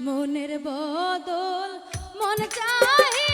মনের বদল মন চাই